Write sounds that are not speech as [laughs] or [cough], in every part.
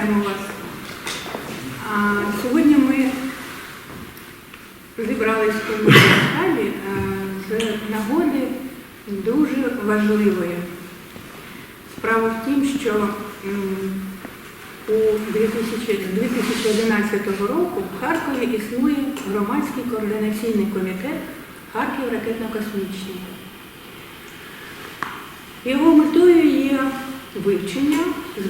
Вітаємо вас. Сьогодні ми зібрались в цьому залі е, з нагоди дуже важливої. Справа в тім, що у 2011 року в Харкові існує громадський координаційний комітет Харків ракетно-космічний. Його метою є вивчення,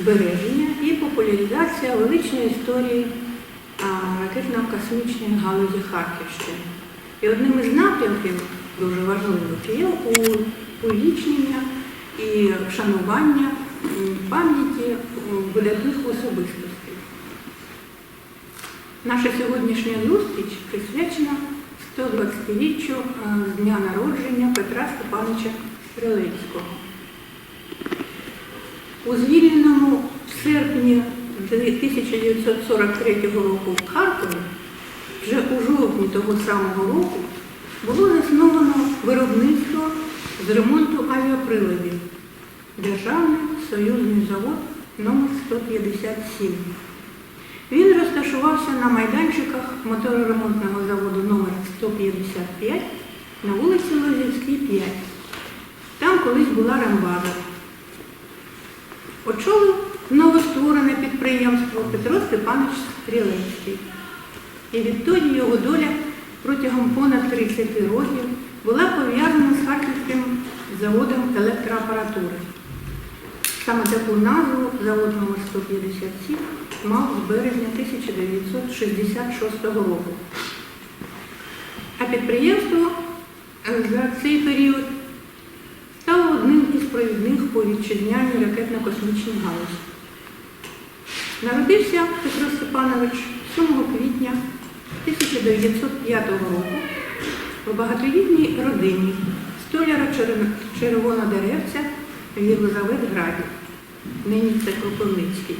збереження і популяризація величної історії ракетно-космічної галузі Харківщини. І одним із напрямків дуже важливих є увічнення і вшанування пам'яті видатних особистостей. Наша сьогоднішня зустріч присвячена 120-річчю е, з дня народження Петра Степановича Стрелецького. У звільненому в серпні 1943 року в Харкові, вже у жовтні того самого року, було засновано виробництво з ремонту авіаприладів Державний союзний завод номер 157 Він розташувався на майданчиках мотороремонтного заводу номер 155 на вулиці Лозівській, 5. Там колись була рембаза. Очолив новостворене підприємство Петро Степанович Стрілецький. І відтоді його доля протягом понад 30 років була пов'язана з Харківським заводом електроапаратури. Саме таку назву завод номер 157 мав з березня 1966 року. А підприємство е, за цей період провідних по вітчизняній ракетно-космічній галузі. Народився Петро Степанович 7 квітня 1905 року в багатодітній родині столяра Чер- Червонодеревця в Єлизаветграді, нині це Кропивницький.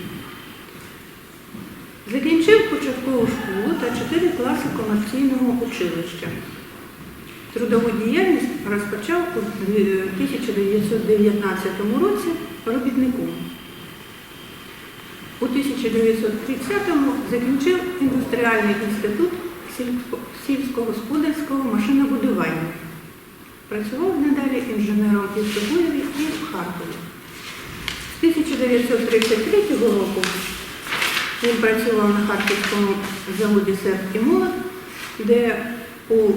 Закінчив початкову школу та 4 класи комерційного училища. Трудову діяльність розпочав у 1919 році робітником. У 1930-му закінчив індустріальний інститут сільськогосподарського машинобудування. Працював надалі інженером в Тобоєві, і в Харкові. З 1933 року він працював на Харківському заводі «Серп і молот», де у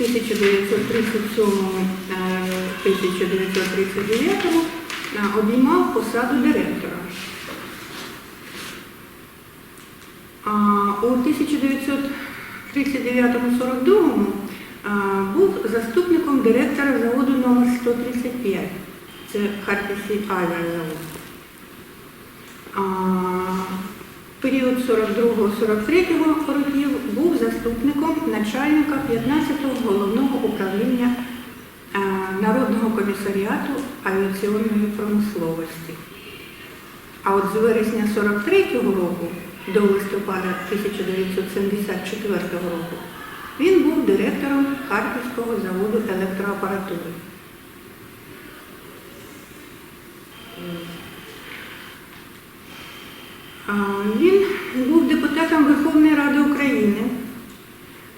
1937-1939 обіймав посаду директора. У 1939-42 був заступником директора заводу номер 135 це Харківський авіазавод. Період 42-43 років був заступником начальника 15-го головного управління е, Народного комісаріату авіаційної промисловості. А от з вересня 43-го року до листопада 1974 року він був директором Харківського заводу електроапаратури. Він був депутатом Верховної Ради України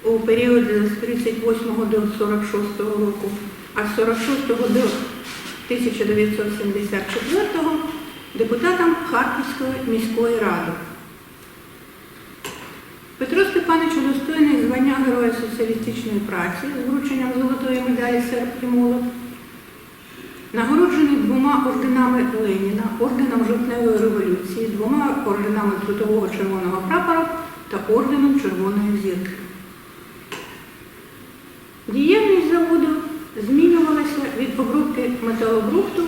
у період з 38 до 46 року, а з 46 до 1974 депутатом Харківської міської ради. Петро Степанович удостоєний звання Героя соціалістичної праці з врученням золотої медалі «Серп і молот», нагороджений двома орденами Леніна, орденом Жовтневої революції, двома орденами Трудового червоного прапора та орденом Червоної зірки. Діяльність заводу змінювалася від обробки металобрухту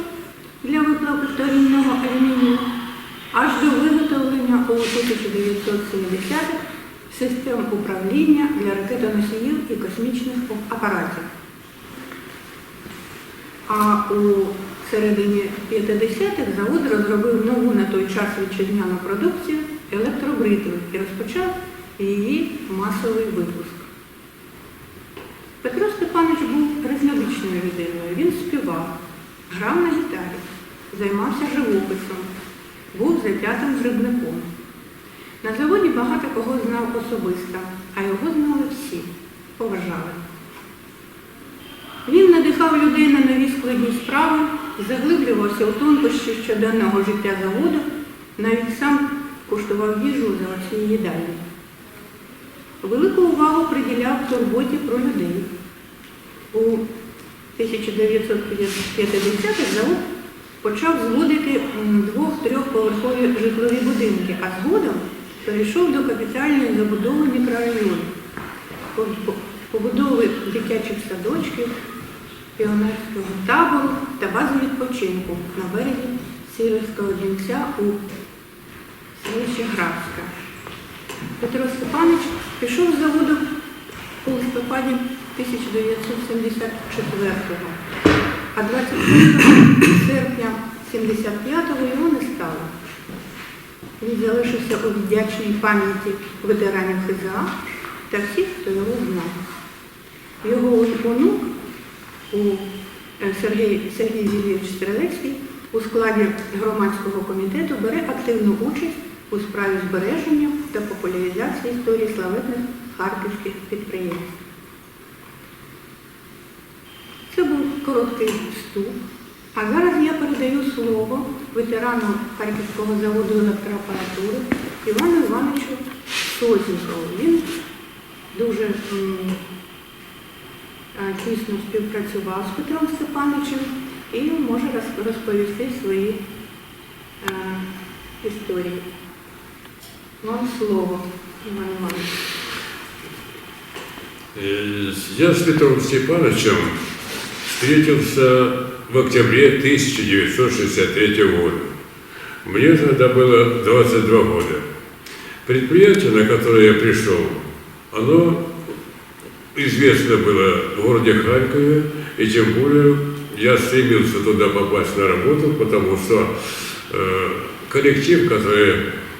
для виплавки вторинного алюмінію аж до виготовлення у 1970-х систем управління для ракетоносіїв і космічних апаратів. А у середині 50-х завод розробив нову на той час вітчизняну продукцію електробритви і розпочав її масовий випуск. Петро Степанович був різнобічною людиною. Він співав, грав на гітарі, займався живописом, був затятим грибником. На заводі багато кого знав особисто, а його знали всі, поважали. Він надихав людей на нові складні справи, заглиблювався у тонкощі щоденного життя заводу, навіть сам куштував їжу у заводській їдальні. Велику увагу приділяв турботі про людей. У 1950-х завод почав зводити двох-трьохповерхові житлові будинки, а згодом перейшов до капітальної забудови мікрорайону, по- по- побудови дитячих садочків, піонерського табору та бази відпочинку на березі Сіверського Дінця у селищі Графська. Петро Степанович пішов з заводу у листопаді 1974-го, а 26 серпня 75-го його не стало. Він залишився у вдячній пам'яті ветеранів ХЗА та всіх, хто його знав. Його онук у е, Сергій, Сергій Зілєвич Стрелецький у складі громадського комітету бере активну участь у справі збереження та популяризації історії славетних харківських підприємств. Це був короткий вступ. А зараз я передаю слово ветерану Харківського заводу електроапаратури Івану Івановичу Сознікову. Він дуже тісно співпрацював з Петром Степановичем і може роз- розповісти свої е, історії. Вам слово, Іван Іванович. Э, Я с Петром Степановичем встретился в октябре 1963 года. Мне тогда было 22 года. Предприятие, на которое я пришел, оно известно было в городе Харькове, и тем более я стремился туда попасть на работу, потому что э, коллектив, который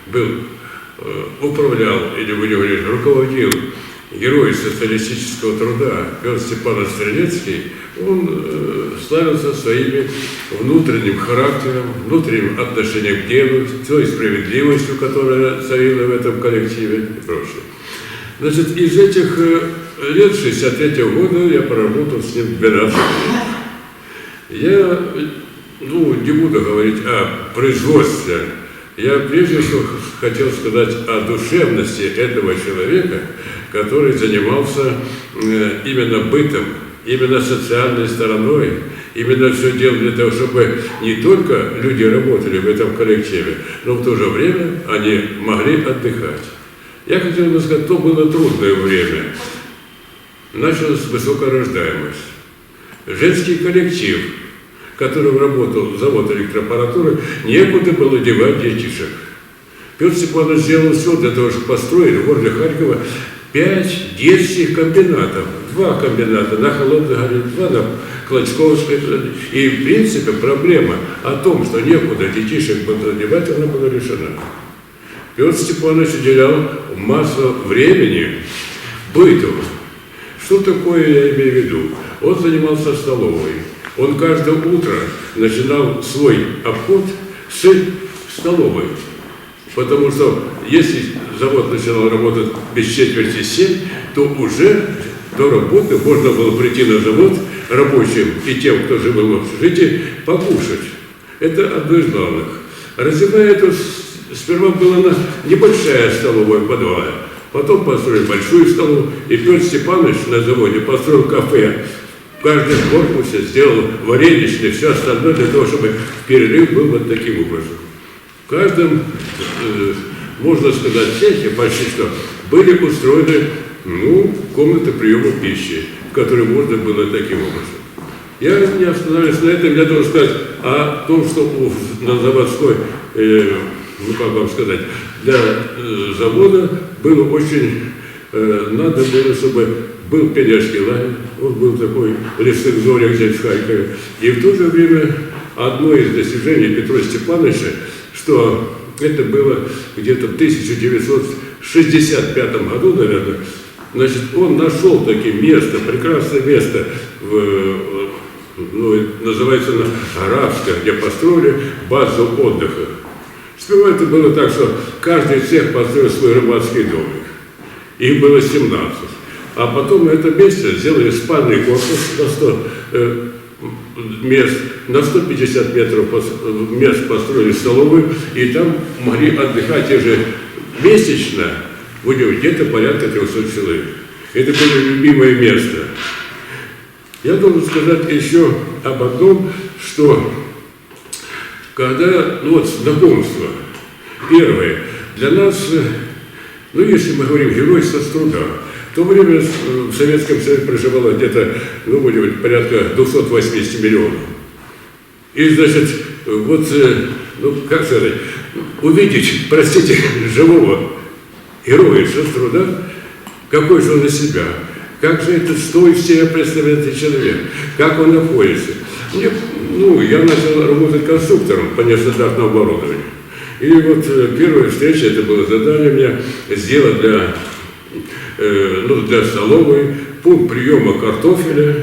был, э, управлял, или будем говорить, руководил герой социалистического труда Петр Степанович Стрелецкий, он э, славился своими внутренним характером, внутренним отношением к делу, той справедливостью, которая царила в этом коллективе и прочее. Значит, из этих э, лет 63 года я поработал с ним 12 лет. Я, ну, не буду говорить о производстве, я прежде всего хотел сказать о душевности этого человека, который занимался э, именно бытом, именно социальной стороной, именно все делал для того, чтобы не только люди работали в этом коллективе, но в то же время они могли отдыхать. Я хотел бы сказать, то было трудное время. Началась высокая рождаемость. Женский коллектив, который работал завод электроаппаратуры, некуда было девать детишек. Петр Степанович сделал все для того, чтобы построить в городе Харькова пять детских комбинатов. Два комбината на Холодной горе, два на Клочковской. И, в принципе, проблема о том, что некуда детишек было девать, она была решена. Петр Степанович уделял массу времени быту. Что такое я имею в виду? Он занимался столовой. Он каждое утро начинал свой обход с столовой. Потому что если завод начинал работать без четверти семь, то уже до работы можно было прийти на завод рабочим и тем, кто жил в общежитии, покушать. Это одно из главных. Развивая это, сперва была небольшая столовая в подвале, потом построили большую столовую, и Петр Степанович на заводе построил кафе. В каждом корпусе сделал вареничный, все остальное для того, чтобы перерыв был вот таким образом. В каждом, э, можно сказать, цехе почти что были устроены ну, комнаты приема пищи, в которые можно было таким образом. Я не останавливаюсь на этом, я должен сказать о том, что у- на заводской, э, ну как вам сказать, для э, завода было очень, э, надо было, чтобы был пионерский лагерь, он был такой в лесных зорях здесь в Харькове. И в то же время одно из достижений Петра Степановича, что это было где-то в 1965 году, наверное, значит, он нашел такие место, прекрасное место, в, ну, называется она Арабская, где построили базу отдыха. Сперва это было так, что каждый цех построил свой рыбацкий домик. Их было 17. А потом на этом месте сделали спальный корпус на 100 э, мест, на 150 метров пос- мест построили столовую, и там могли отдыхать ежемесячно, будем где-то порядка 300 человек. Это было любимое место. Я должен сказать еще об одном, что когда, ну вот, знакомство, первое, для нас, э, ну если мы говорим геройство с труда, в то время э, в Советском Союзе проживало где-то, ну, будем говорить, порядка 280 миллионов. И, значит, вот, э, ну, как сказать, увидеть, простите, [laughs] живого героя с труда, какой же он из себя, как же это, что из себя представляет человек, как он находится. Мне, ну, я начал работать конструктором по нестандартному оборудованию. И вот э, первая встреча, это было задание мне сделать для, э, ну, для столовой пункт приема картофеля,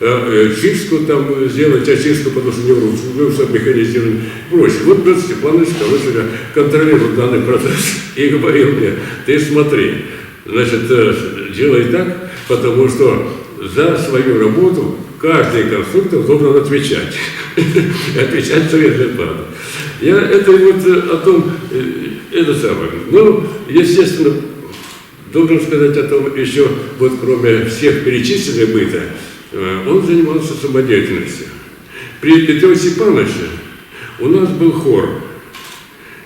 э, э, чистку там сделать, очистку, потому что не врут, механизирование и прочее. Вот Петр Степанович, короче контролировал данный процесс [laughs] и говорил мне, ты смотри, значит, э, делай так, потому что за свою работу каждый конструктор должен отвечать. [laughs] Отвечать советской правды. Я это вот э, о том, э, это самое. Ну, естественно, должен сказать о том еще, вот кроме всех перечисленных быта, э, он занимался самодеятельностью. При Петре Степановиче у нас был хор,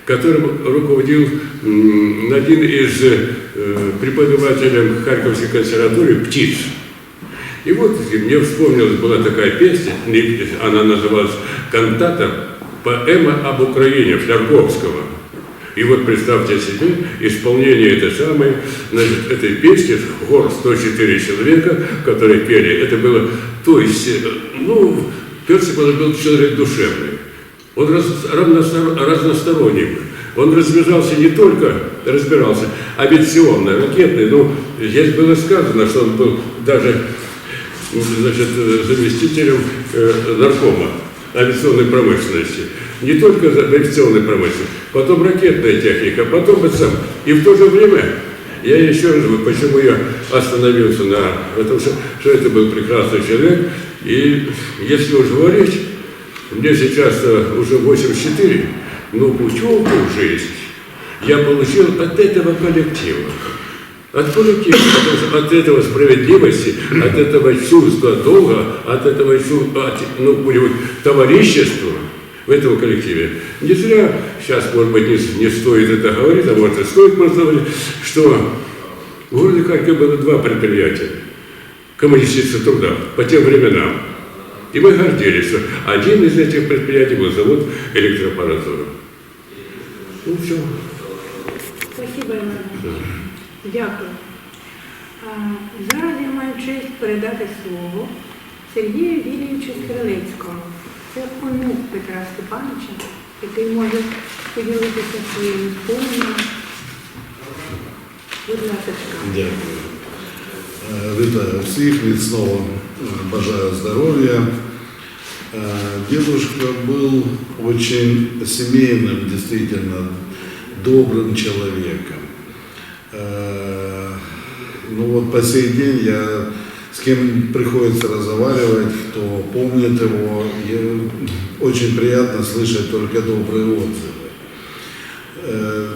которым руководил один из преподавателей Харьковской консерватории «Птиц». И вот мне вспомнилась была такая песня, она называлась «Кантата. Поэма об Украине» Флярковского. И вот представьте себе исполнение этой самой, значит, этой песни, хор 104 человека, которые пели, это было, то есть, э, ну, Степанович был человек душевный. Он раз, разностор- разносторонний. был. Он разбирался не только, разбирался авиационно, ракетный, но здесь было сказано, что он был даже значит, э, заместителем э, наркома авиационной промышленности. Не только авиационной промышленности, потом ракетная техника, потом это сам. И в то же время, я еще раз говорю, почему я остановился на... Потому что, что это был прекрасный человек. И если уж говорить, мне сейчас э, уже 84, но путевку в жизнь я получил от этого коллектива. От что от этого справедливости, от этого чувства долга, от этого чувства, от, ну, товарищества в этом коллективе. Не зря сейчас, может быть, не, не стоит это говорить, а может и стоит просто говорить, что в городе Харькове было два предприятия коммунистического труда по тем временам. И мы гордились, что один из этих предприятий был завод электроаппаратуры. Ну, все. Спасибо, Іване. Дякую. А, Зараз я маю честь передати слово Сергію Вілійовичу Стрелецькому. Це онук Петра Степановича, який може поділитися своїми споминами. Будь ласка. Дякую. Е, Вітаю всіх, міцного е, бажаю здоровья. Э, Дедушка был очень семейным, действительно добрым человеком. Э, Ну вот по сей день я с кем приходится разговаривать, кто помнит его, и очень приятно слышать только добрые отзывы. Э,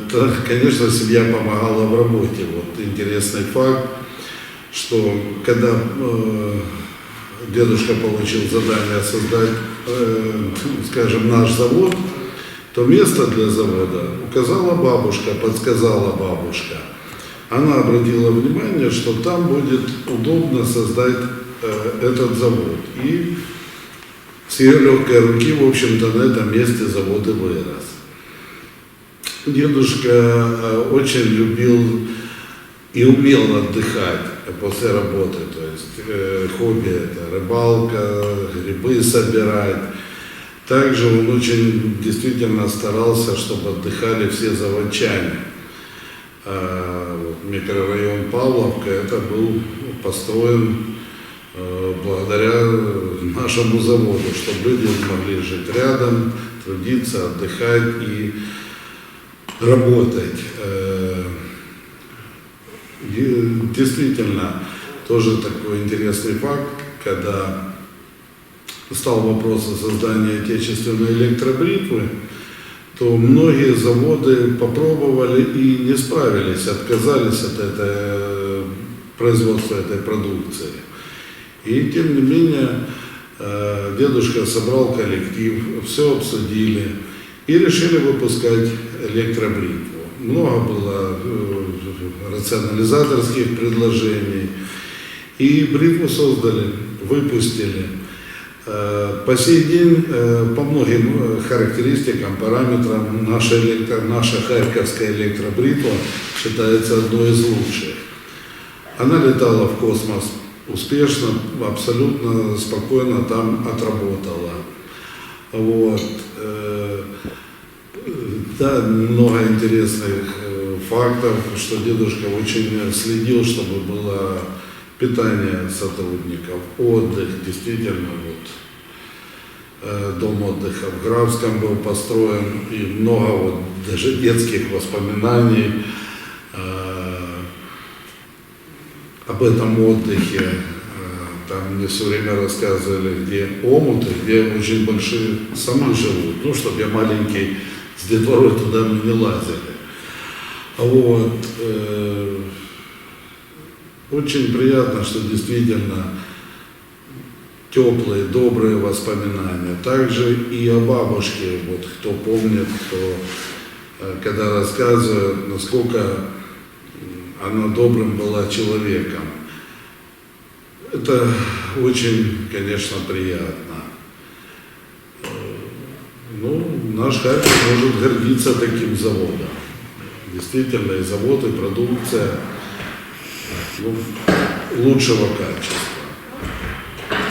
конечно, семья помогала в работе. Вот интересный факт, что когда э, дедушка получил задание создать, скажем, наш завод, то место для завода указала бабушка, подсказала бабушка. Она обратила внимание, что там будет удобно создать э, этот завод. И с ее легкой руки, в общем-то, на этом месте завод и вырос. Дедушка э, очень любил и умел отдыхать после работы. То есть э, хобби это рыбалка, грибы собирать. Также он очень действительно старался, чтобы отдыхали все заводчане. Вот микрорайон Павловка это был построен э, благодаря нашему заводу, чтобы люди могли жить рядом, трудиться, отдыхать и работать. Э, де- Действительно, тоже такой интересный факт, когда стал вопрос о создании отечественной электробритвы, то многие заводы попробовали и не справились, отказались от этой, э, производства этой продукции. И тем не менее, э, дедушка собрал коллектив, все обсудили и решили выпускать электробритву. Много было э, рационализаторских предложений. И бритву создали, выпустили. По сей день по многим характеристикам, параметрам наша, электро, наша харьковская электробритва считается одной из лучших. Она летала в космос успешно, абсолютно спокойно там отработала. Вот. э, Да, много интересных э, фактов, что дедушка очень следил, чтобы было питание сотрудников, отдых, действительно, вот, э, дом отдыха в Графском был построен, и много вот даже детских воспоминаний э, об этом отдыхе. Э, Там мне все время рассказывали, где омуты, где очень большие самы живут, ну, чтобы я маленький с детворой туда не лазили. Вот. Очень приятно, что действительно теплые, добрые воспоминания. Также и о бабушке, вот кто помнит, кто э, когда рассказывают, насколько она добрым была человеком. Это очень, конечно, приятно. Э, Ну, наш Харьков может гордиться таким заводом. Действительно, и завод, и продукция лучшего качества.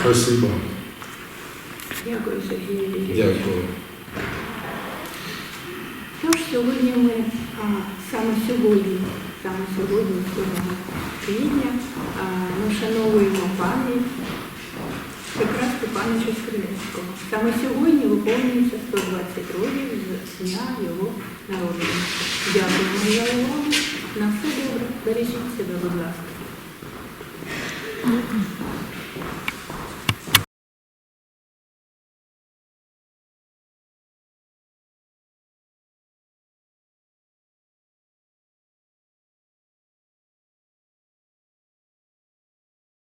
Спасибо. Дякую, Сергій Юрійович. Дякую. Тож сьогодні ми, а, саме сьогодні, саме сьогодні, 7 квітня, а, ми вшановуємо пам'ять Петра Степановича Скринецького. Саме сьогодні виповнюється 120 років з дня його народження. Дякуємо за увагу. На все добре. Бережіть себе, будь ласка.